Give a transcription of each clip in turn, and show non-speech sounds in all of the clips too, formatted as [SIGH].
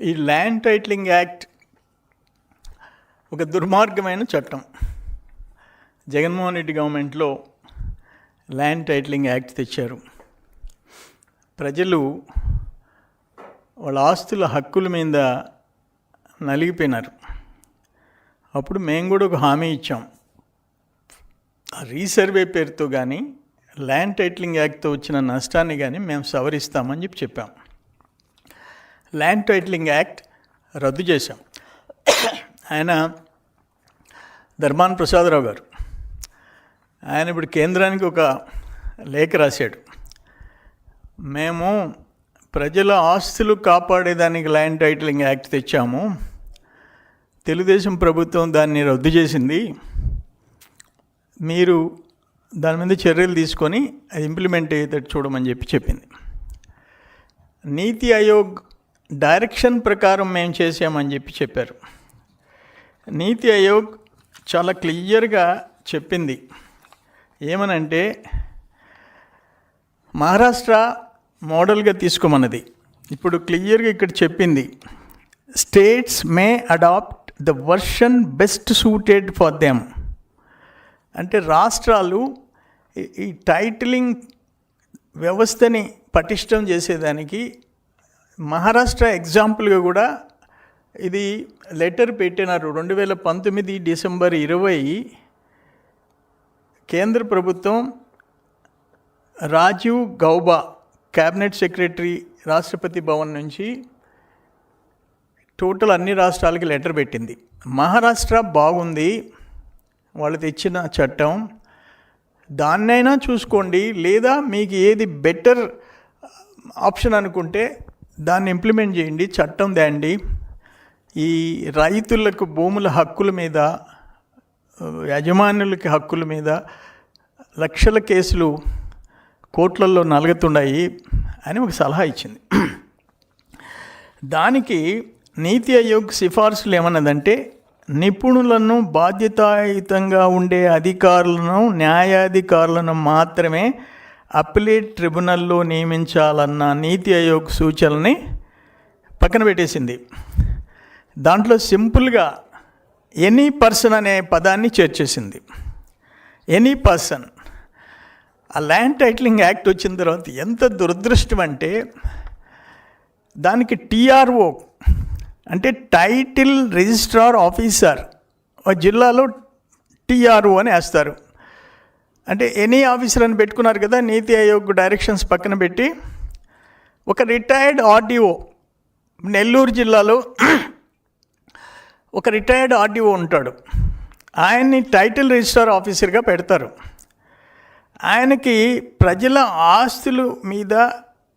ఈ land titling act ఒక దుర్మార్గమైన చట్టం. జగన్మోహన్ రెడ్డి గవర్నమెంట్లో ల్యాండ్ టైట్లింగ్ యాక్ట్ తెచ్చారు. ప్రజలు వాళ్ళ ఆస్తుల హక్కుల మీద నలిగిపోయినారు. అప్పుడు మేము కూడా ఒక హామీ ఇచ్చాం. రీసర్వే పేరుతో కానీ ల్యాండ్ టైట్లింగ్ యాక్ట్తో వచ్చిన నష్టాన్ని కానీ మేము సవరిస్తామని చెప్పి చెప్పాం. ల్యాండ్ టైటిలింగ్ యాక్ట్ రద్దు చేశాం. ఆయన ధర్మాన్ ప్రసాదరావు గారు. ఆయన ఇప్పుడు కేంద్రానికి ఒక లేఖ రాశాడు. మేము ప్రజల ఆస్తులు కాపాడేదానికి ల్యాండ్ టైటిలింగ్ యాక్ట్ తెచ్చాము. తెలుగుదేశం ప్రభుత్వం దాన్ని రద్దు చేసింది. మీరు దాని మీద చర్యలు తీసుకొని అది ఇంప్లిమెంట్ అయ్యేటట్టు చూడమని చెప్పి చెప్పింది. నీతి ఆయోగ్ డైరెక్షన్ ప్రకారం మేము చేసామని చెప్పి చెప్పారు. నీతి ఆయోగ్ చాలా క్లియర్గా చెప్పింది. ఏమనంటే మహారాష్ట్ర మోడల్గా తీసుకోమన్నది. ఇప్పుడు క్లియర్గా ఇక్కడ చెప్పింది states may adopt the version best suited for them. అంటే రాష్ట్రాలు ఈ- ఈ టైటిలింగ్ వ్యవస్థని పటిష్టం చేసేదానికి మహారాష్ట్ర ఎగ్జాంపుల్గా కూడా ఇది లెటర్ పెట్టినారు. రెండు వేల పంతొమ్మిది డిసెంబర్ ఇరవై కేంద్ర ప్రభుత్వం రాజీవ్ గౌబా క్యాబినెట్ సెక్రటరీ రాష్ట్రపతి భవన్ నుంచి టోటల్ అన్ని రాష్ట్రాలకి లెటర్ పెట్టింది. మహారాష్ట్ర బాగుంది వాళ్ళు తెచ్చిన చట్టం. దాన్నైనా చూసుకోండి లేదా మీకు ఏది బెటర్ ఆప్షన్ అనుకుంటే దాన్ని ఇంప్లిమెంట్ చేయండి చట్టం తేండి ఈ రైతులకు భూముల హక్కుల మీద యజమానులకి హక్కుల మీద లక్షల కేసులు కోట్లల్లో నలుగుతున్నాయి అని ఒక సలహా ఇచ్చింది. దానికి నీతి ఆయోగ్ సిఫార్సులు ఏమన్నదంటే నిపుణులను బాధ్యతాయుతంగా ఉండే అధికారులను న్యాయాధికారులను మాత్రమే అప్పిలేట్ ట్రిబ్యునల్లో నియమించాలన్న నీతి ఆయోగ్ సూచనల్ని పక్కన పెట్టేసింది. దాంట్లో సింపుల్గా ఎనీ పర్సన్ అనే పదాన్ని చేర్చేసింది ఎనీ పర్సన్. ఆ ల్యాండ్ టైటిలింగ్ యాక్ట్ వచ్చిన తర్వాత ఎంత దురదృష్టం అంటే దానికి టీఆర్ఓ అంటే టైటిల్ రిజిస్ట్రార్ ఆఫీసర్ ఒక జిల్లాలో టీఆర్ఓ అని వేస్తారు. అంటే ఎనీ ఆఫీసర్ అని పెట్టుకున్నారు కదా నీతి ఆయోగ్ డైరెక్షన్స్ పక్కన పెట్టి ఒక రిటైర్డ్ ఆర్డీఓ నెల్లూరు జిల్లాలో ఒక రిటైర్డ్ ఆర్డీఓ ఉంటాడు. ఆయన్ని టైటిల్ రిజిస్టార్ ఆఫీసర్గా పెడతారు. ఆయనకి ప్రజల ఆస్తులు మీద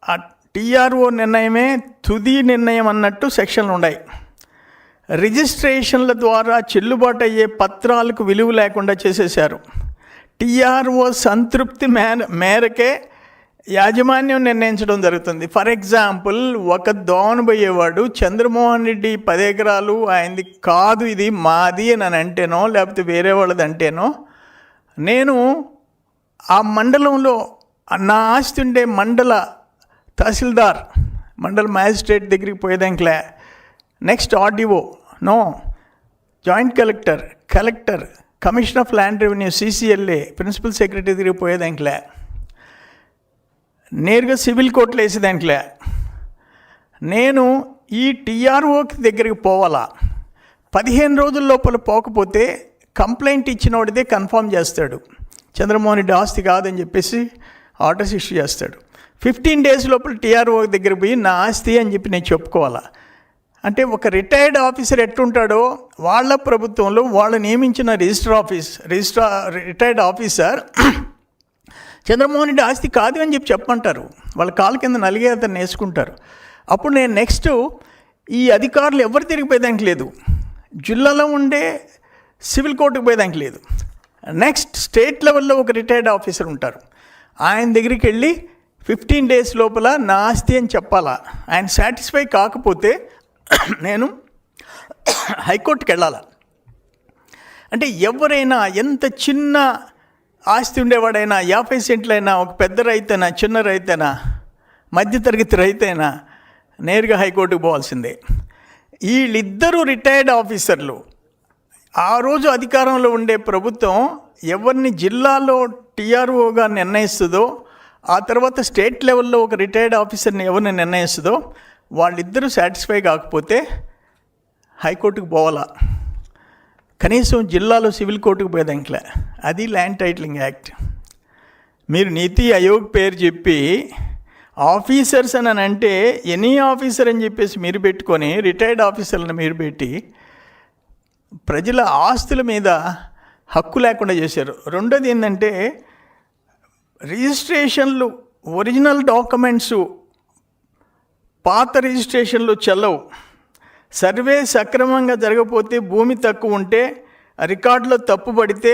ఆ టీఆర్ఓ నిర్ణయమే తుది నిర్ణయం అన్నట్టు సెక్షన్లు ఉన్నాయి. రిజిస్ట్రేషన్ల ద్వారా చెల్లుబాటు అయ్యే పత్రాలకు విలువ లేకుండా చేసేశారు. టీఆర్ఓ సంతృప్తి మేర మేరకే యాజమాన్యం నిర్ణయించడం జరుగుతుంది. ఫర్ ఎగ్జాంపుల్ ఒక దోన పోయేవాడు చంద్రమోహన్ రెడ్డి పది ఎకరాలు ఆయనది కాదు ఇది మాది అని అంటేనో లేకపోతే వేరే వాళ్ళది అంటేనో నేను ఆ మండలంలో నా ఆస్తి ఉండే మండల తహసీల్దార్ మండల మ్యాజిస్ట్రేట్ దగ్గరికి పోయేదానికిలే. Next RDO no joint collector collector commission of land revenue CCLA principal secretary దగ్గరికి దాంట్లో. నేరుగా సివిల్ కోర్టులో వేసేదానికిలే నేను ఈ టీఆర్ఓకి దగ్గరికి పోవాలా? పదిహేను రోజుల లోపల పోకపోతే కంప్లైంట్ ఇచ్చినోడిదే కన్ఫర్మ్ చేస్తాడు. చంద్రమోహన్ రెడ్డి ఆస్తి కాదని చెప్పేసి ఆర్డర్స్ ఇష్యూ చేస్తాడు. ఫిఫ్టీన్ డేస్ లోపల టీఆర్ఓ దగ్గర పోయి నా ఆస్తి అని చెప్పి నేను చెప్పుకోవాలా? అంటే ఒక రిటైర్డ్ ఆఫీసర్ ఎట్టుంటాడో వాళ్ళ ప్రభుత్వంలో వాళ్ళు నియమించిన register office registrar retired officer Chandramohan Reddy ఆస్తి కాదు అని చెప్పి చెప్పమంటారు. వాళ్ళ కాలు కింద నలిగే అతను వేసుకుంటారు. అప్పుడు నేను నెక్స్ట్ ఈ అధికారులు ఎవరు తిరిగిపోయేదానికి లేదు. జిల్లాలో ఉండే సివిల్ కోర్టుకు పోయేదానికి లేదు. నెక్స్ట్ స్టేట్ లెవెల్లో ఒక రిటైర్డ్ ఆఫీసర్ ఉంటారు. ఆయన దగ్గరికి వెళ్ళి ఫిఫ్టీన్ డేస్ లోపల నా ఆస్తి అని చెప్పాలా? ఆయన సాటిస్ఫై కాకపోతే నేను హైకోర్టుకి వెళ్ళాలా అంటే ఎవరైనా ఎంత చిన్న ఆస్తి ఉండేవాడైనా యాభై సెంట్లైనా ఒక పెద్ద రైతైనా చిన్న రైతైనా మధ్యతరగతి రైతైనా నేరుగా హైకోర్టుకు పోవాల్సిందే. వీళ్ళిద్దరూ రిటైర్డ్ ఆఫీసర్లు. ఆ రోజు అధికారంలో ఉండే ప్రభుత్వం ఎవరిని జిల్లాలో టీఆర్ఓగా నిర్ణయిస్తుందో ఆ తర్వాత స్టేట్ లెవెల్లో ఒక రిటైర్డ్ ఆఫీసర్ని ఎవరిని నిర్ణయిస్తుందో వాళ్ళిద్దరూ సాటిస్ఫై కాకపోతే హైకోర్టుకు పోవాలా? కనీసం జిల్లాలో సివిల్ కోర్టుకు పోయేదాంట్లే అది ల్యాండ్ టైటిలింగ్ యాక్ట్. మీరు నీతి ఆయోగ్ పేరు చెప్పి ఆఫీసర్స్ అని అంటే ఎనీ ఆఫీసర్ అని చెప్పేసి మీరు పెట్టుకొని రిటైర్డ్ ఆఫీసర్లను మీరు పెట్టి ప్రజల ఆస్తుల మీద హక్కు లేకుండా చేశారు. రెండోది ఏంటంటే రిజిస్ట్రేషన్లు ఒరిజినల్ డాక్యుమెంట్స్ పాత రిజిస్ట్రేషన్లు చెల్లవు. సర్వే సక్రమంగా జరగకపోతే భూమి తక్కువ ఉంటే రికార్డులో తప్పు పడితే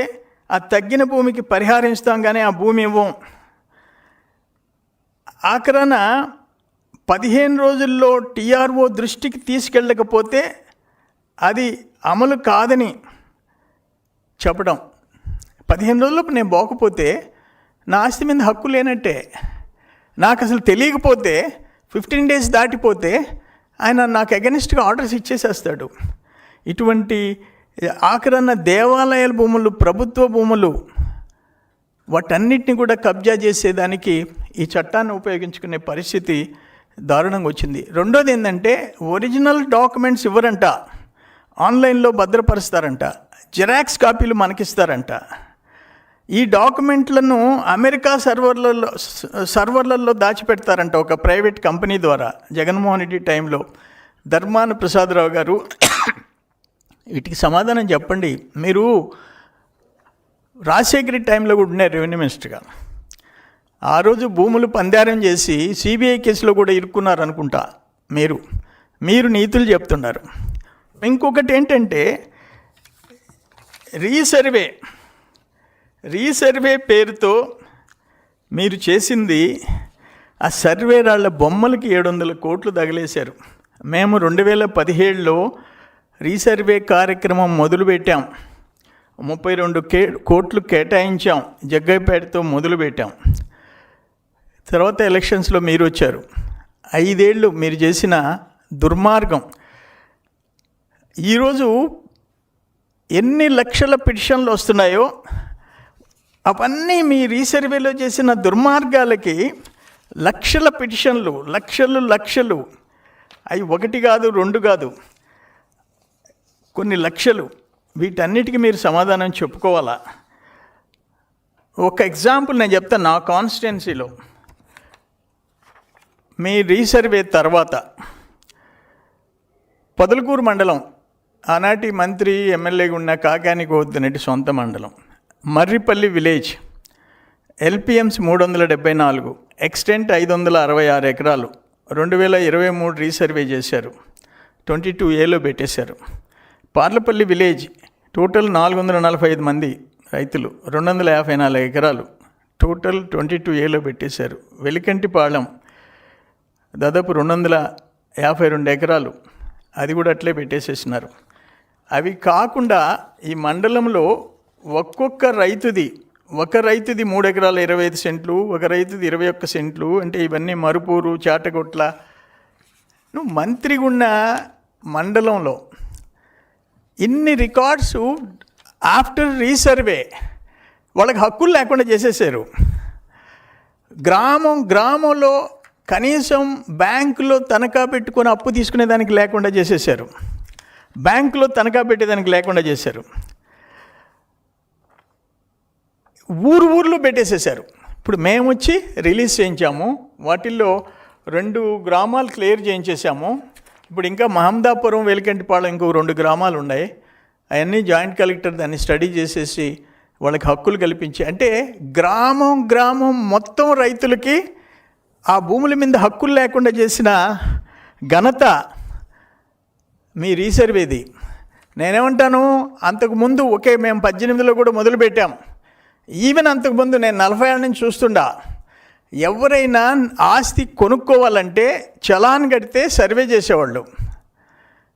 ఆ తగ్గిన భూమికి పరిహారం ఇస్తాం కానీ ఆ భూమి ఇవ్వం. ఆఖరణ పదిహేను రోజుల్లో టీఆర్ఓ దృష్టికి తీసుకెళ్ళకపోతే అది అమలు కాదని చెప్పడం. పదిహేను రోజులకు నేను బోకపోతే నా ఆస్తి మీద హక్కు లేనట్టే నాకు అసలు తెలియకపోతే ఫిఫ్టీన్ డేస్ దాటిపోతే ఆయన నాకు అగెనిస్ట్గా ఆర్డర్స్ ఇచ్చేసేస్తాడు. ఇటువంటి ఆఖరన్న దేవాలయాల భూములు ప్రభుత్వ భూములు వాటన్నిటిని కూడా కబ్జా చేసేదానికి ఈ చట్టాన్ని ఉపయోగించుకునే పరిస్థితి దారుణంగా వచ్చింది. రెండోది ఏంటంటే ఒరిజినల్ డాక్యుమెంట్స్ ఇవ్వరంట. ఆన్లైన్లో భద్రపరుస్తారంట. జిరాక్స్ కాపీలు మనకిస్తారంట. ఈ డాక్యుమెంట్లను అమెరికా సర్వర్లలో సర్వర్లలో దాచిపెడతారంట ఒక ప్రైవేట్ కంపెనీ ద్వారా. జగన్మోహన్ రెడ్డి టైంలో ధర్మాన ప్రసాదరావు గారు వీటికి సమాధానం చెప్పండి. మీరు రాజశేఖరి టైంలో కూడా ఉన్నారు రెవెన్యూ మినిస్టర్గా. ఆ రోజు భూములు పందారం చేసి సిబిఐ కేసులో కూడా ఇరుక్కున్నారు అనుకుంటా మీరు. మీరు నీతులు చెప్తున్నారు. ఇంకొకటి ఏంటంటే రీసర్వే రీసర్వే పేరుతో మీరు చేసింది ఆ సర్వే రాళ్ళ బొమ్మలకి ఏడు వందల కోట్లు తగిలేశారు. మేము రెండు వేల పదిహేడులో రీసర్వే కార్యక్రమం మొదలుపెట్టాం. ముప్పై రెండు కే కోట్లు కేటాయించాం జగ్గైపేటతో మొదలుపెట్టాం. తర్వాత ఎలక్షన్స్లో మీరు వచ్చారు. ఐదేళ్ళు మీరు చేసిన దుర్మార్గం. ఈరోజు ఎన్ని లక్షల పిటిషన్లు వస్తున్నాయో అవన్నీ మీ రీసర్వేలో చేసిన దుర్మార్గాలకి లక్షల పిటిషన్లు లక్షలు లక్షలు. అవి ఒకటి కాదు రెండు కాదు. కొన్ని లక్షలు. వీటన్నిటికీ మీరు సమాధానం చెప్పుకోవాలా? ఒక ఎగ్జాంపుల్ నేను చెప్తాను నా కాన్స్టిట్యున్సీలో. మీ రీసర్వే తర్వాత పొదలకూరు మండలం ఆనాటి మంత్రి ఎమ్మెల్యేగా ఉన్న కాకానికి గోవర్ధనరెడ్డి సొంత మండలం. మర్రిపల్లి విలేజ్ ఎల్పిఎంస్ మూడు వందల డెబ్బై నాలుగు ఎక్స్టెంట్ ఐదు వందల అరవై ఆరు ఎకరాలు రెండు వేల ఇరవై మూడు రీసర్వే చేశారు. ట్వంటీ టూ ఏలో పెట్టేశారు. పార్లపల్లి విలేజ్ టోటల్ నాలుగు వందల నలభై ఐదు మంది రైతులు రెండు వందల యాభై నాలుగు ఎకరాలు టోటల్ ట్వంటీ టూ ఏలో పెట్టేశారు. వెలికంటిపాళెం దాదాపు రెండు వందల యాభై రెండు ఎకరాలు అది కూడా అట్లే పెట్టేసేసినారు. అవి కాకుండా ఈ మండలంలో ఒక్కొక్క రైతుది ఒక రైతుది మూడు ఎకరాల ఇరవై ఐదు సెంట్లు ఒక రైతుది ఇరవై ఒక్క సెంట్లు అంటే ఇవన్నీ మరుపూరు చాటగొట్ల. నువ్వు మంత్రిగున్న మండలంలో ఇన్ని రికార్డ్స్ ఆఫ్టర్ రీసర్వే వాళ్ళకి హక్కులు లేకుండా చేసేసారు. గ్రామం గ్రామంలో కనీసం బ్యాంకులో తనఖా పెట్టుకొని అప్పు తీసుకునేదానికి లేకుండా చేసేసారు. బ్యాంకులో తనఖా పెట్టేదానికి లేకుండా చేశారు ఊరు ఊర్లో పెట్టేసేసారు ఇప్పుడు మేము వచ్చి రిలీజ్ చేయించాము. వాటిల్లో రెండు గ్రామాలు క్లియర్ చేయించేసాము ఇప్పుడు ఇంకా మహమ్మదాపురం వెలికంటిపాళెం ఇంకో రెండు గ్రామాలు ఉన్నాయి. అవన్నీ జాయింట్ కలెక్టర్ దాన్ని స్టడీ చేసేసి వాళ్ళకి హక్కులు కల్పించి అంటే గ్రామం గ్రామం మొత్తం రైతులకి ఆ భూముల మీద హక్కులు లేకుండా చేసిన ఘనత మీ రీసర్వేది నేనేమంటాను అంతకుముందు ఒకే మేము పద్దెనిమిదిలో కూడా మొదలుపెట్టాము ఈవెన్ అంతకుముందు నేను నలభై ఏళ్ళ నుంచి చూస్తుండా ఎవరైనా ఆస్తి కొనుక్కోవాలంటే చలాన్ కడితే సర్వే చేసేవాళ్ళు.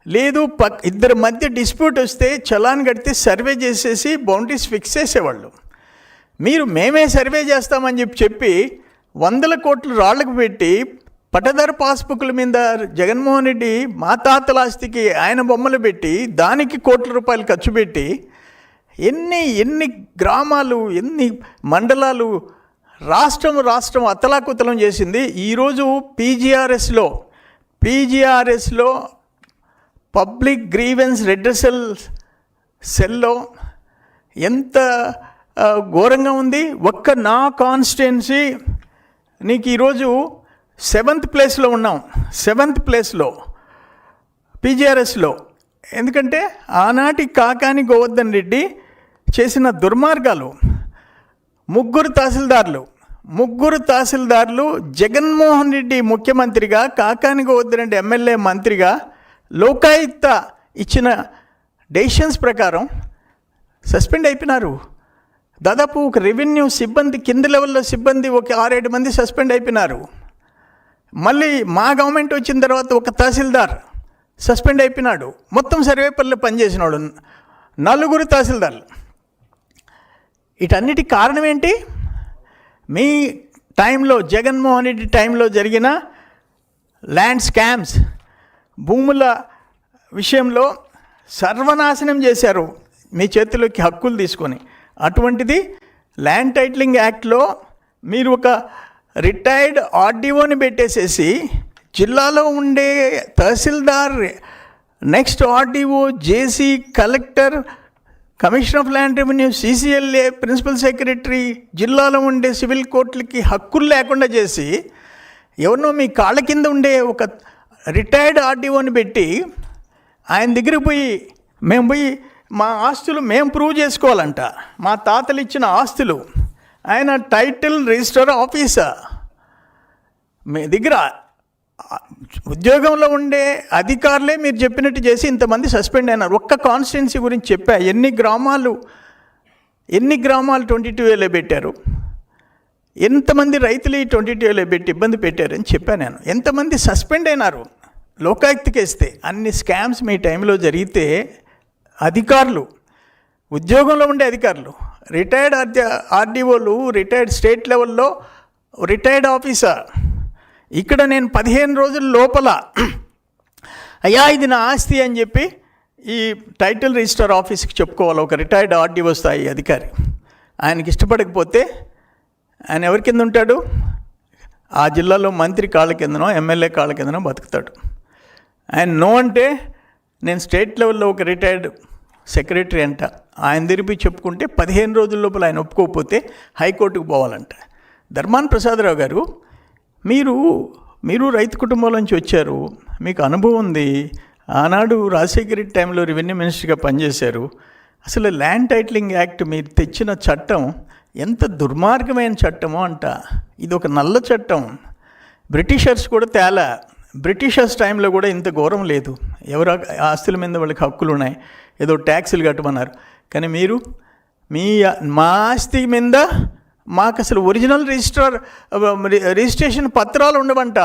లేదు పక్ ఇద్దరి మధ్య డిస్ప్యూట్ వస్తే చలాన్ కడితే సర్వే చేసేసి బౌండరీస్ ఫిక్స్ చేసేవాళ్ళు. మీరు మేమే సర్వే చేస్తామని చెప్పి చెప్పి వందల కోట్లు రాళ్ళకు పెట్టి పట్టదారు పాస్బుక్ల మీద జగన్మోహన్ రెడ్డి మా తాతల ఆస్తికి ఆయన బొమ్మలు పెట్టి దానికి కోట్ల రూపాయలు ఖర్చు పెట్టి ఎన్ని ఎన్ని గ్రామాలు ఎన్ని మండలాలు రాష్ట్రం రాష్ట్రం అతలాకుతలం చేసింది. ఈరోజు పీజీఆర్ఎస్లో పీజీఆర్ఎస్లో పబ్లిక్ గ్రీవెన్స్ రెడ్రసల్ సెల్లో ఎంత ఘోరంగా ఉంది. ఒక్క నా కాన్స్టిట్యున్సీ నీకు ఈరోజు సెవెంత్ ప్లేస్లో ఉన్నాం. సెవెంత్ ప్లేస్లో పీజీఆర్ఎస్లో. ఎందుకంటే ఆనాటి కాకాని గోవర్ధన్ రెడ్డి చేసిన దుర్మార్గాలు ముగ్గురు తహసీల్దార్లు ముగ్గురు తహసీల్దార్లు జగన్మోహన్ రెడ్డి ముఖ్యమంత్రిగా కాకానికి గోవర్ధన్ ఎమ్మెల్యే మంత్రిగా లోకాయుక్త ఇచ్చిన డెసిషన్స్ ప్రకారం సస్పెండ్ అయిపోయినారు. దాదాపు ఒక రెవెన్యూ సిబ్బంది కింద లెవెల్లో సిబ్బంది ఒక ఆరేడు మంది సస్పెండ్ అయిపోయినారు. మళ్ళీ మా గవర్నమెంట్ వచ్చిన తర్వాత ఒక తహసీల్దార్ సస్పెండ్ అయిపోయినాడు. మొత్తం సర్వేపల్లి పనిచేసినాడు నలుగురు తహసీల్దార్లు. వీటన్నిటి కారణం ఏంటి మీ టైంలో జగన్మోహన్ రెడ్డి టైంలో జరిగిన ల్యాండ్ స్కామ్స్ భూముల విషయంలో సర్వనాశనం చేశారు మీ చేతిలోకి హక్కులు తీసుకొని. అటువంటిది ల్యాండ్ టైటిలింగ్ యాక్ట్లో మీరు ఒక రిటైర్డ్ ఆర్డీఓని పెట్టేసేసి జిల్లాలో ఉండే tahsildar next RDO JC collector commission of land revenue CCLA principal secretary జిల్లాలో ఉండే సివిల్ కోర్టులకి హక్కులు లేకుండా చేసి ఎవరినో మీ కాళ్ళ కింద ఉండే ఒక రిటైర్డ్ ఆర్డీఓని పెట్టి ఆయన దగ్గరికి పోయి మేము పోయి మా ఆస్తులు మేము ప్రూవ్ చేసుకోవాలంట. మా తాతలు ఇచ్చిన ఆస్తులు. ఆయన టైటిల్ రిజిస్టర్ ఆఫీసర్. మీ దగ్గర ఉద్యోగంలో ఉండే అధికారులే మీరు చెప్పినట్టు చేసి ఇంతమంది సస్పెండ్ అయినారు. ఒక్క కాన్స్టిట్యున్సీ గురించి చెప్పా. ఎన్ని గ్రామాలు ఎన్ని గ్రామాలు ట్వంటీ టూ ఏలో పెట్టారు? ఎంతమంది రైతులు ఈ ట్వంటీ టూ ఏలో పెట్టి ఇబ్బంది పెట్టారని చెప్పాను నేను. ఎంతమంది సస్పెండ్ అయినారు? లోకాయుక్తకేస్తే అన్ని స్కామ్స్ మీ టైంలో జరిగితే అధికారులు ఉద్యోగంలో ఉండే అధికారులు రిటైర్డ్ ఆర్డి ఆర్డీఓలు రిటైర్డ్ స్టేట్ లెవెల్లో రిటైర్డ్ ఆఫీసర్ ఇక్కడ నేను పదిహేను రోజుల లోపల అయ్యా ఇది నా ఆస్తి అని చెప్పి ఈ టైటిల్ రిజిస్టర్ ఆఫీస్కి చెప్పుకోవాలి. ఒక రిటైర్డ్ ఆర్డీఓ స్థాయి అధికారి. ఆయనకి ఇష్టపడకపోతే ఆయన ఎవరి కింద ఉంటాడు? ఆ జిల్లాలో మంత్రి కాళ్ళ కిందనో ఎమ్మెల్యే కాళ్ళ కిందనో బతుకుతాడు. ఆయన నో అంటే నేను స్టేట్ లెవెల్లో ఒక రిటైర్డ్ సెక్రటరీ అంట. ఆయన తిరిపి చెప్పుకుంటే పదిహేను రోజుల లోపల ఆయన ఒప్పుకోకపోతే హైకోర్టుకు పోవాలంట. ధర్మాన్ ప్రసాదరావు గారు మీరు మీరు రైతు కుటుంబాల నుంచి వచ్చారు మీకు అనుభవం ఉంది. ఆనాడు రాజశేఖర రెడ్డి టైంలో రెవెన్యూ మినిస్టర్గా పనిచేశారు. అసలు ల్యాండ్ టైటిలింగ్ యాక్ట్ మీరు తెచ్చిన చట్టం ఎంత దుర్మార్గమైన చట్టమో అంట. ఇది ఒక నల్ల చట్టం. బ్రిటిషర్స్ కూడా తేలా. బ్రిటిషర్స్ టైంలో కూడా ఇంత ఘోరం లేదు. ఎవరు ఆస్తుల మీద వాళ్ళకి హక్కులు ఉన్నాయి. ఏదో ట్యాక్సులు కట్టమన్నారు. కానీ మీరు మీ మా ఆస్తి మీద మాకు అసలు ఒరిజినల్ రిజిస్టర్ రిజిస్ట్రేషన్ పత్రాలు ఉండవంట.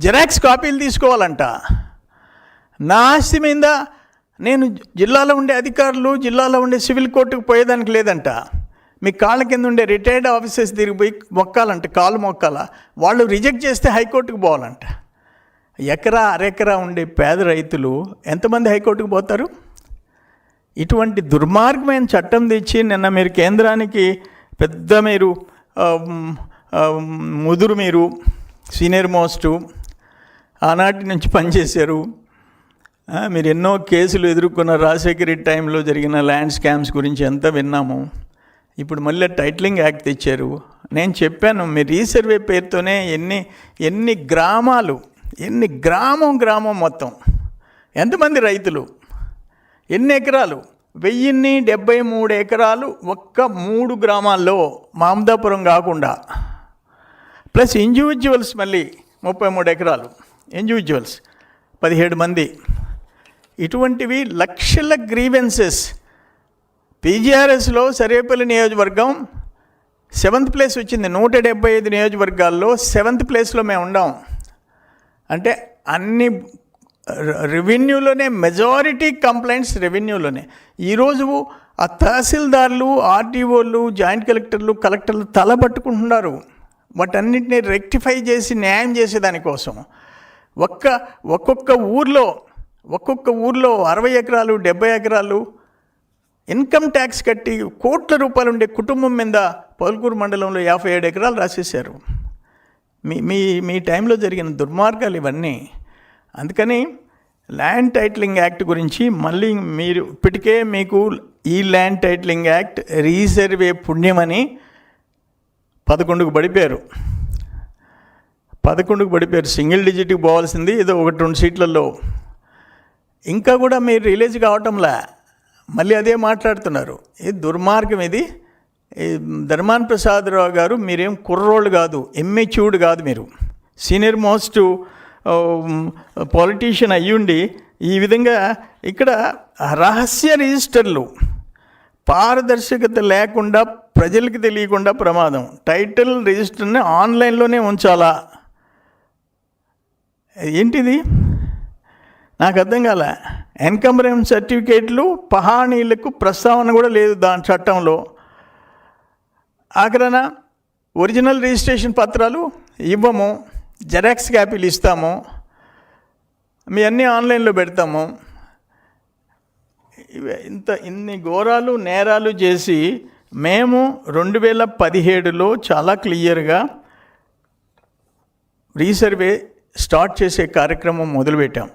జెరాక్స్ కాపీలు తీసుకోవాలంట. నా ఆస్తి మీద నేను జిల్లాలో ఉండే అధికారులు జిల్లాలో ఉండే సివిల్ కోర్టుకు పోయేదానికి లేదంట. మీ కాళ్ళ కింద ఉండే రిటైర్డ్ ఆఫీసర్స్ తిరిగిపోయి మొక్కాలంట కాలు మొక్కాల? వాళ్ళు రిజెక్ట్ చేస్తే హైకోర్టుకు పోవాలంట. ఎకరా అరెకరా ఉండే పేద రైతులు ఎంతమంది హైకోర్టుకు పోతారు? ఇటువంటి దుర్మార్గమైన చట్టం తెచ్చి నిన్న మీరు కేంద్రానికి పెద్ద మీరు ముదురు మీరు సీనియర్ మోస్టు ఆనాటి నుంచి పనిచేశారు. మీరు ఎన్నో కేసులు ఎదుర్కొన్న రాజశేఖర రెడ్డి టైంలో జరిగిన ల్యాండ్ స్కామ్స్ గురించి ఎంత విన్నాము. ఇప్పుడు మళ్ళీ టైటిలింగ్ యాక్ట్ తెచ్చారు. నేను చెప్పాను మీ రీసర్వే పేరుతోనే ఎన్ని ఎన్ని గ్రామాలు ఎన్ని గ్రామం గ్రామం మొత్తం ఎంతమంది రైతులు ఎన్ని ఎకరాలు వెయ్యిన్ని డెబ్బై మూడు ఎకరాలు ఒక్క మూడు గ్రామాల్లో మామదాపురం కాకుండా ప్లస్ ఇండివిజువల్స్ మళ్ళీ ముప్పై మూడు ఎకరాలు. ఇండివిజువల్స్ పదిహేడు మంది. ఇటువంటివి లక్షల గ్రీవెన్సెస్. పీజీఆర్ఎస్లో సరేపల్లి నియోజకవర్గం సెవెంత్ ప్లేస్ వచ్చింది. నూట డెబ్బై ఐదు నియోజకవర్గాల్లో సెవెంత్ ప్లేస్లో మేము ఉండాం. అంటే అన్ని రెవెన్యూలోనే మెజారిటీ కంప్లైంట్స్ రెవెన్యూలోనే. ఈరోజు ఆ తహసీల్దార్లు ఆర్టీఓలు జాయింట్ కలెక్టర్లు కలెక్టర్లు తల పట్టుకుంటున్నారు. వాటన్నిటిని రెక్టిఫై చేసి న్యాయం చేసేదానికోసం ఒక్క ఒక్కొక్క ఊర్లో ఒక్కొక్క ఊర్లో అరవై ఎకరాలు డెబ్బై ఎకరాలు ఇన్కమ్ ట్యాక్స్ కట్టి కోట్ల రూపాయలు ఉండే కుటుంబం మీద పలుకూరు మండలంలో యాభై ఏడు ఎకరాలు రాసేశారు. మీ మీ మీ టైంలో జరిగిన దుర్మార్గాలు ఇవన్నీ అందుకని ల్యాండ్ టైటిలింగ్ యాక్ట్ గురించి మళ్ళీ మీరు ఇప్పటికే మీకు ఈ ల్యాండ్ టైటిలింగ్ యాక్ట్ రీసర్వే పుణ్యమని పదకొండుకు పడిపోయారు. పదకొండుకు పడిపోయారు. సింగిల్ డిజిట్కి పోవాల్సింది ఏదో ఒకటి రెండు సీట్లలో. ఇంకా కూడా మీరు రిలీజ్ కావటంలా మళ్ళీ అదే మాట్లాడుతున్నారు. ఇది దుర్మార్గం ఇది. ధర్మాన్ ప్రసాదరావు గారు మీరేం కుర్రోళ్ళు కాదు ఎమ్మెచ్యూర్డ్ కాదు మీరు. సీనియర్ మోస్ట్ పాలిటీషియన్ అయ్యుండి ఈ విధంగా ఇక్కడ రహస్య రిజిస్టర్లు పారదర్శకత లేకుండా ప్రజలకు తెలియకుండా ప్రమాదం. టైటిల్ రిజిస్టర్ని ఆన్లైన్లోనే ఉంచాలా? ఏంటిది? నాకు అర్థం కాల. ఎన్కంబరెన్స్ సర్టిఫికేట్లు పహానీలకు ప్రస్తావన కూడా లేదు దాని చట్టంలో. ఆఖరణ ఒరిజినల్ రిజిస్ట్రేషన్ పత్రాలు ఇవ్వము. జెరాక్స్ కాపీలు ఇస్తాము. మీ అన్నీ ఆన్లైన్లో పెడతాము. ఇంత ఇన్ని ఘోరాలు నేరాలు చేసి మేము రెండు వేల పదిహేడులో చాలా క్లియర్గా రీసర్వే స్టార్ట్ చేసే కార్యక్రమం మొదలుపెట్టాం.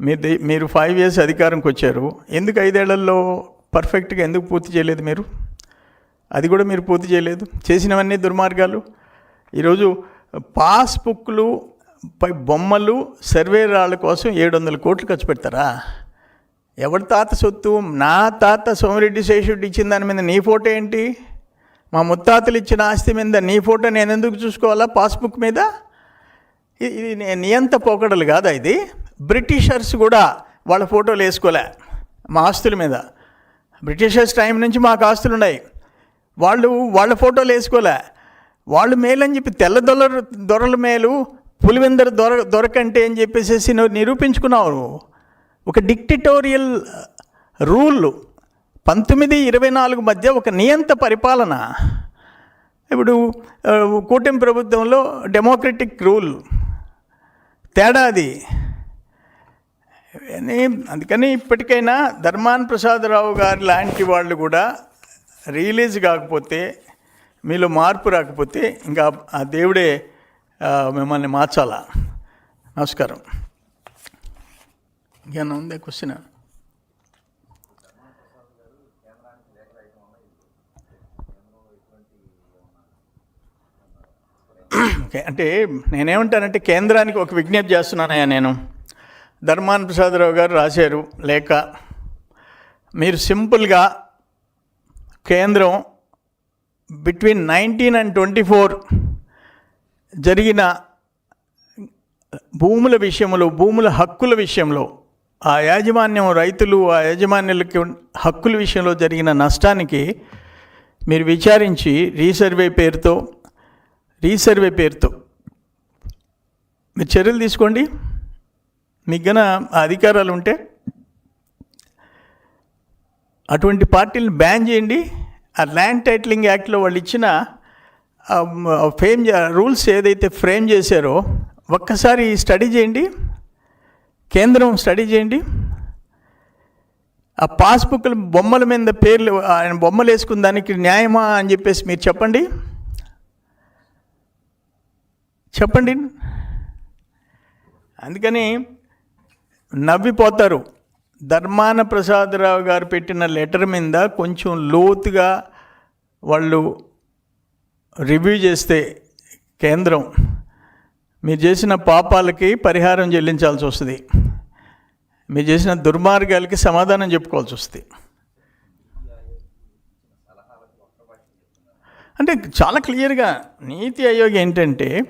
మీరు మీరు ఫైవ్ ఇయర్స్ అధికారంకి వచ్చారు. ఎందుకు ఐదేళ్ళలో పర్ఫెక్ట్గా ఎందుకు పూర్తి చేయలేదు మీరు? అది కూడా మీరు పూర్తి చేయలేదు. చేసినవన్నీ దుర్మార్గాలు. ఈరోజు పాస్బుక్లు పై బొమ్మలు సర్వే రాళ్ళ కోసం ఏడు వందల కోట్లు ఖర్చు పెడతారా? ఎవరి తాత సొత్తు? నా తాత సోమిరెడ్డి శేషుడు ఇచ్చిన దాని మీద నీ ఫోటో ఏంటి? మా ముత్తాతలు ఇచ్చిన ఆస్తి మీద నీ ఫోటో నేను ఎందుకు చూసుకోవాలా పాస్బుక్ మీద? ఇది నియంత పోకడలు కాదా ఇది? బ్రిటిషర్స్ కూడా వాళ్ళ ఫోటోలు వేసుకోలే మా ఆస్తుల మీద. బ్రిటిషర్స్ టైం నుంచి మాకు ఆస్తులు ఉన్నాయి వాళ్ళు వాళ్ళ ఫోటోలు వేసుకోలే. వాళ్ళు మేలని చెప్పి తెల్ల దొర దొరల మేలు పులివెందర దొర దొరకంటే అని చెప్పేసి నువ్వు నిరూపించుకున్నావు ఒక డిక్టటోరియల్ రూల్ పంతొమ్మిది ఇరవై నాలుగు మధ్య ఒక నియంత పరిపాలన. ఇప్పుడు కూటమి ప్రభుత్వంలో డెమోక్రటిక్ రూల్. తేడా అది. అందుకని ఇప్పటికైనా ధర్మాన్ ప్రసాదరావు గారు లాంటి వాళ్ళు కూడా రిలీజ్ కాకపోతే మీలో మార్పు రాకపోతే ఇంకా ఆ దేవుడే మిమ్మల్ని మార్చాలా? నమస్కారం. ఇంకేమన్నా ఉందే క్వశ్చన్? ఓకే అంటే నేనేమంటానంటే కేంద్రానికి ఒక విజ్ఞప్తి చేస్తున్నానయ్యా నేను. ధర్మాన్ ప్రసాదరావు గారు రాశారు లేక మీరు సింపుల్గా కేంద్రం between nineteen and twenty four జరిగిన భూముల విషయంలో భూముల హక్కుల విషయంలో ఆ యాజమాన్యం రైతులు ఆ యాజమాన్యులకి హక్కుల విషయంలో జరిగిన నష్టానికి మీరు విచారించి రీసర్వే పేరుతో రీసర్వే పేరుతో మీరు చర్యలు తీసుకోండి. మీకు గన అధికారాలు ఉంటే అటువంటి పార్టీలను బ్యాన్ చేయండి. ఆ ల్యాండ్ టైటిలింగ్ యాక్ట్లో వాళ్ళు ఇచ్చిన ఫేమ్ రూల్స్ ఏదైతే ఫ్రేమ్ చేశారో ఒక్కసారి స్టడీ చేయండి. కేంద్రం స్టడీ చేయండి. ఆ పాస్బుక్ల బొమ్మల మీద పేర్లు ఆయన బొమ్మలు వేసుకున్న దానికి న్యాయమా అని చెప్పేసి మీరు చెప్పండి. చెప్పండి. అందుకని నవ్విపోతారు. ధర్మాన ప్రసాదరావు గారు పెట్టిన లెటర్ మీద కొంచెం లోతుగా వాళ్ళు రివ్యూ చేస్తే కేంద్రం మీరు చేసిన పాపాలకి పరిహారం చెల్లించాల్సి వస్తుంది. మీరు చేసిన దుర్మార్గాలకి సమాధానం చెప్పుకోవాల్సి వస్తుంది. అంటే చాలా క్లియర్గా నీతి ఆయోగ్ ఏంటంటే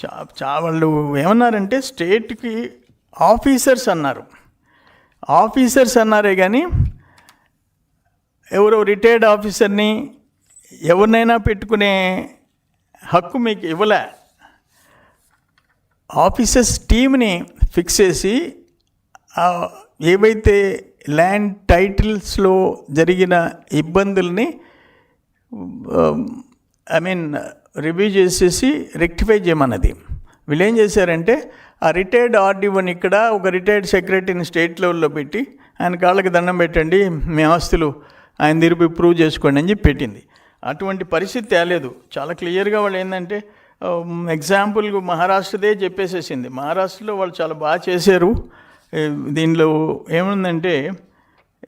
చా చా వాళ్ళు ఏమన్నారంటే స్టేట్కి ఆఫీసర్స్ అన్నారు. ఆఫీసర్స్ అన్నారే కానీ ఎవరో రిటైర్డ్ ఆఫీసర్ని ఎవరినైనా పెట్టుకునే హక్కు మీకు ఇవ్వలే. ఆఫీసర్స్ టీమ్ని ఫిక్స్ చేసి ఏవైతే ల్యాండ్ టైటిల్స్లో జరిగిన ఇబ్బందుల్ని ఐ మీన్ రివ్యూ చేసేసి రెక్టిఫై చేయమన్నది. వీళ్ళు ఏం చేశారంటే ఆ రిటైర్డ్ ఆర్డీఓని ఇక్కడ ఒక రిటైర్డ్ సెక్రటరీని స్టేట్ లెవెల్లో పెట్టి ఆయన కాళ్ళకి దండం పెట్టండి మీ ఆస్తులు ఆయన తిరిపి ప్రూవ్ చేసుకోండి అని చెప్పి పెట్టింది. అటువంటి పరిస్థితి తేలేదు. చాలా క్లియర్గా వాళ్ళు ఏంటంటే ఎగ్జాంపుల్ మహారాష్ట్రదే చెప్పేసేసింది. మహారాష్ట్రలో వాళ్ళు చాలా బాగా చేశారు. దీనిలో ఏముందంటే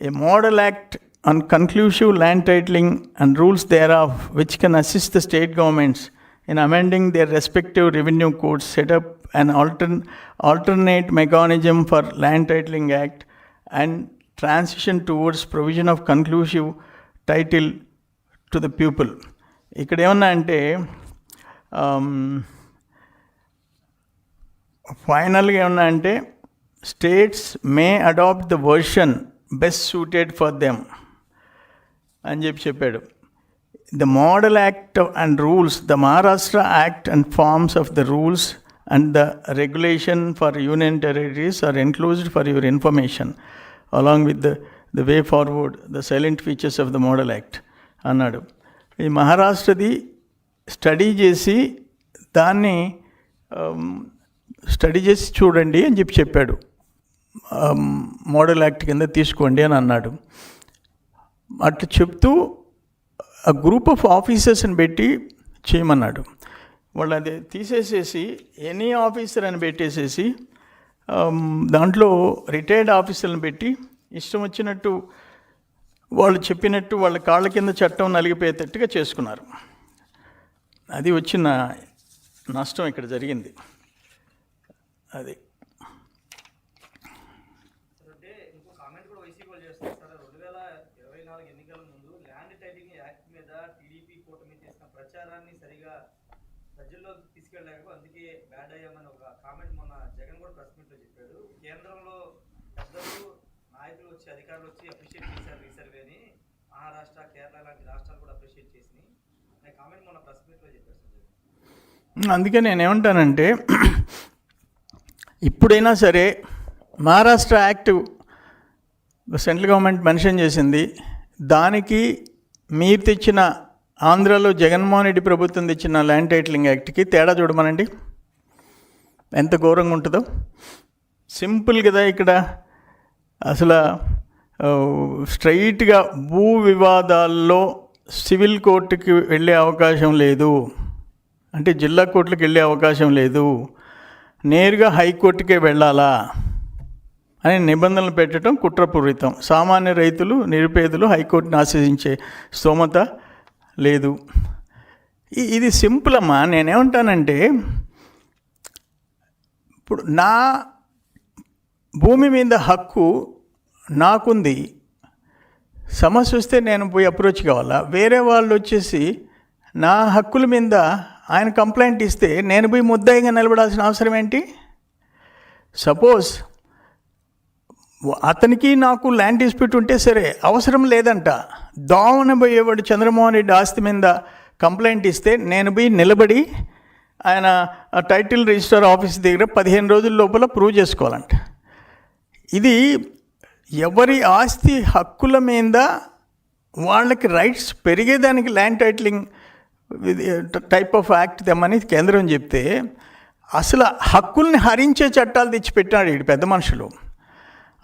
a model act on conclusive land titling and rules thereof which can assist the state governments in amending their respective revenue codes set up an altern- alternate mechanism for land titling act and transition towards provision of conclusive title to the pupil ఇక్కడ ఏమన్నా అంటే ఫైనల్గా ఏమన్నా అంటే states may adopt the version best suited for them అని చెప్పి చెప్పాడు the model act and rules the Maharashtra act and forms of the rules and the regulation for union territories are enclosed for your information along with the the way forward the salient features of the model act అన్నాడు ఈ మహారాష్ట్రది study చేసి దాన్ని study చేసి చూడండి అని చెప్పి చెప్పాడు model act కింద తీసుకోండి అని అన్నాడు అట్లా చెప్తూ ఆ గ్రూప్ ఆఫ్ ఆఫీసర్స్ని పెట్టి చేయమన్నాడు. వాళ్ళు అది తీసేసేసి ఎనీ ఆఫీసర్ అని పెట్టేసేసి um, దాంట్లో రిటైర్డ్ ఆఫీసర్ని పెట్టి ఇష్టం వచ్చినట్టు వాళ్ళు చెప్పినట్టు వాళ్ళ కాళ్ళ కింద చట్టం నలిగిపోయేటట్టుగా చేసుకున్నారు. అది వచ్చిన నష్టం ఇక్కడ జరిగింది. అది. ఇంకో కామెంట్ కూడా వైసీపీ చేస్తారు సార్ రెండు వేల ఇరవై నాలుగు ఎన్నికల ముందు ల్యాండ్ టైటింగ్ యాక్ట్ మీద టీడీపీ కూటమి చేసిన ప్రచారాన్ని సరిగా ప్రజల్లో తీసుకెళ్ళలేక అందుకే బ్యాడ్ అయ్యామని ఒక కామెంట్ మొన్న జగన్ కూడా ప్రెస్ మీట్లో చెప్పాడు. కేంద్రంలో పెద్దలు నాయకులు వచ్చి అధికారులు వచ్చి అప్రిషియేట్ చేశారు రీసర్వేని మహారాష్ట్ర కేరళ లాంటి రాష్ట్రాలు కూడా అప్రిషియేట్ చేసినాయి. కామెంట్ మొన్న ప్రెస్ మీట్లో చెప్పారు సార్ జగన్. అందుకే నేనేమంటానంటే [CLEARS THROAT] ఇప్పుడైనా సరే Maharashtra act central government mention చేసింది. దానికి మీరు తెచ్చిన ఆంధ్రాలో జగన్మోహన్ రెడ్డి ప్రభుత్వం తెచ్చిన ల్యాండ్ టైటిలింగ్ యాక్ట్కి తేడా చూడమనండి. ఎంత ఘోరంగా ఉంటుందో. సింపుల్ కదా ఇక్కడ. అసలు స్ట్రైట్గా భూ వివాదాల్లో సివిల్ కోర్టుకి వెళ్ళే అవకాశం లేదు. అంటే జిల్లా కోర్టులకు వెళ్ళే అవకాశం లేదు. నేరుగా హైకోర్టుకే వెళ్ళాలా అని నిబంధనలు పెట్టడం కుట్రపూరితం. సామాన్య రైతులు నిరుపేదలు హైకోర్టును ఆశ్రయించే స్తోమత లేదు. ఇది సింపుల్ అమ్మా నేనేమంటానంటే ఇప్పుడు నా భూమి మీద హక్కు నాకుంది. సమస్య వస్తే నేను పోయి అప్రోచ్ కావాలా? వేరే వాళ్ళు వచ్చేసి నా హక్కుల మీద ఆయన కంప్లైంట్ ఇస్తే నేను పోయి ముద్దాయిగా నిలబడాల్సిన అవసరం ఏంటి? సపోజ్ అతనికి నాకు ల్యాండ్ డిస్ప్యూట్ ఉంటే సరే అవసరం లేదంట. దోమన పోయేవాడు చంద్రమోహన్ రెడ్డి ఆస్తి మీద కంప్లైంట్ ఇస్తే నేను పోయి నిలబడి ఆయన టైటిల్ రిజిస్టర్ ఆఫీస్ దగ్గర పదిహేను రోజుల లోపల ప్రూవ్ చేసుకోవాలంట. ఇది ఎవరి ఆస్తి హక్కుల మీద వాళ్ళకి రైట్స్ పెరిగేదానికి land titling type of act తెమ్మని కేంద్రం చెప్తే అసలు హక్కుల్ని హరించే చట్టాలు తెచ్చిపెట్టాడు ఇటు పెద్ద మనుషులు.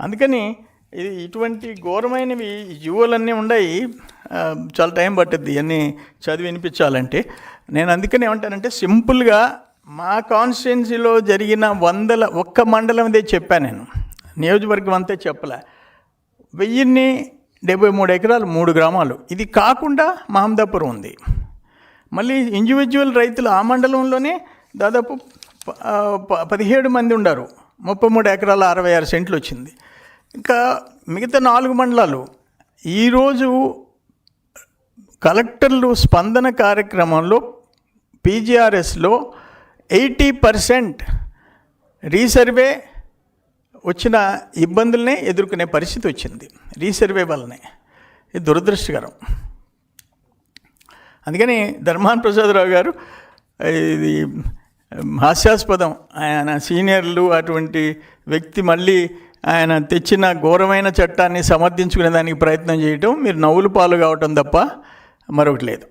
అందుకని ఇది ఇటువంటి ఘోరమైనవి యువలన్నీ ఉన్నాయి చాలా టైం పట్టుద్ది ఇవన్నీ చదివి వినిపించాలంటే. నేను అందుకని ఏమంటానంటే సింపుల్గా మా కాన్స్టిట్యున్సీలో జరిగిన వందల ఒక్క మండలం చెప్పాను నేను. నియోజకవర్గం అంతా చెప్పలే. వెయ్యిన్ని డెబ్బై మూడు ఎకరాలు మూడు గ్రామాలు. ఇది కాకుండా మహమ్మదాపురం ఉంది. మళ్ళీ ఇండివిజువల్ రైతులు ఆ మండలంలోనే దాదాపు పదిహేడు మంది ఉన్నారు ముప్పై మూడు ఎకరాల అరవై ఆరు సెంట్లు వచ్చింది. ఇంకా మిగతా నాలుగు మండలాలు. ఈరోజు కలెక్టర్లు స్పందన కార్యక్రమంలో పీజీఆర్ఎస్లో ఎయిటీ పర్సెంట్ రీసర్వే వచ్చిన ఇబ్బందులనే ఎదుర్కొనే పరిస్థితి వచ్చింది. రీసర్వే వల్లనే. ఇది దురదృష్టకరం. అందుకని ధర్మాన్ ప్రసాదరావు గారు ఇది హాస్యాస్పదం. ఆయన సీనియర్లు అటువంటి వ్యక్తి మళ్ళీ ఆయన తెచ్చిన ఘోరమైన చట్టాన్ని సమర్థించుకునే దానికి ప్రయత్నం చేయటం మీరు నవ్వులు పాలు కావటం తప్ప మరొకటి లేదు.